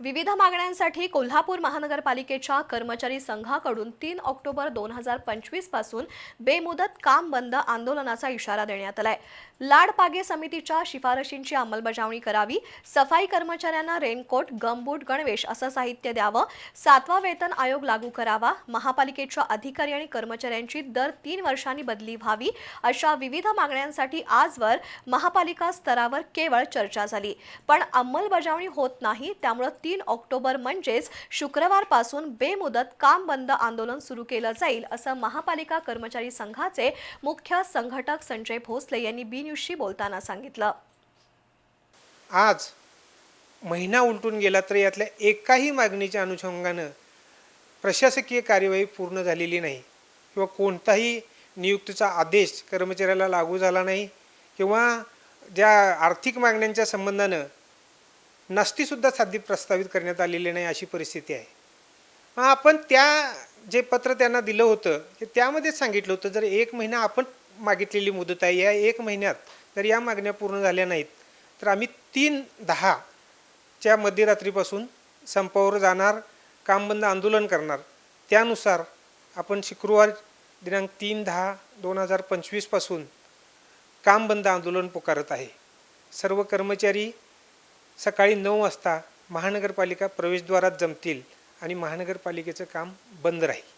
विविध मागण्यांसाठी कोल्हापूर महानगरपालिकेच्या कर्मचारी संघाकडून तीन ऑक्टोबर दोन हजार पंचवीसपासून बेमुदत काम बंद आंदोलनाचा इशारा देण्यात आलाय. लाडपागे समितीच्या शिफारशींची अंमलबजावणी करावी सफाई कर्मचाऱ्यांना रेनकोट गमबूट गणवेश असं साहित्य द्यावं सातवा वेतन आयोग लागू करावा महापालिकेच्या अधिकारी आणि कर्मचाऱ्यांची दर तीन वर्षांनी बदली व्हावी अशा विविध मागण्यांसाठी आजवर महापालिका स्तरावर केवळ चर्चा झाली. पण अंमलबजावणी होत नाही त्यामुळं तीन ऑक्टोबर म्हणजेच शुक्रवारपासून बेमुदत काम बंद आंदोलन सुरू केलं जाईल असं महापालिका कर्मचारी संघाचे मुख्य संघटक संजय भोसले यांनी बी न्यूजशी बोलताना सांगितलं. आज महिना उलटून गेला तर यातल्या एकाही मागणीच्या अनुषंगानं प्रशासकीय कार्यवाही पूर्ण झालेली नाही किंवा कोणताही नियुक्तीचा आदेश कर्मचाऱ्याला लागू झाला नाही किंवा ज्या आर्थिक मागण्यांच्या संबंधानं नसतीसुद्धा साध्य प्रस्तावित करण्यात आलेली नाही अशी परिस्थिती आहे. मग आपण त्या जे पत्र त्यांना दिलं होतं ते त्यामध्येच सांगितलं होतं जर एक महिना आपण मागितलेली मुदत आहे या एक महिन्यात जर या मागण्या पूर्ण झाल्या नाहीत तर आम्ही तीन दहाच्या मध्यरात्रीपासून संपावर जाणार कामबंद आंदोलन करणार. त्यानुसार आपण शुक्रवार दिनांक तीन दहा दोन हजार पंचवीसपासून काम बंद आंदोलन पुकारत आहे. सर्व कर्मचारी सकाळी नऊ वाजता महानगरपालिका प्रवेशद्वारात जमतील आणि महानगरपालिकेचं काम बंद राहील.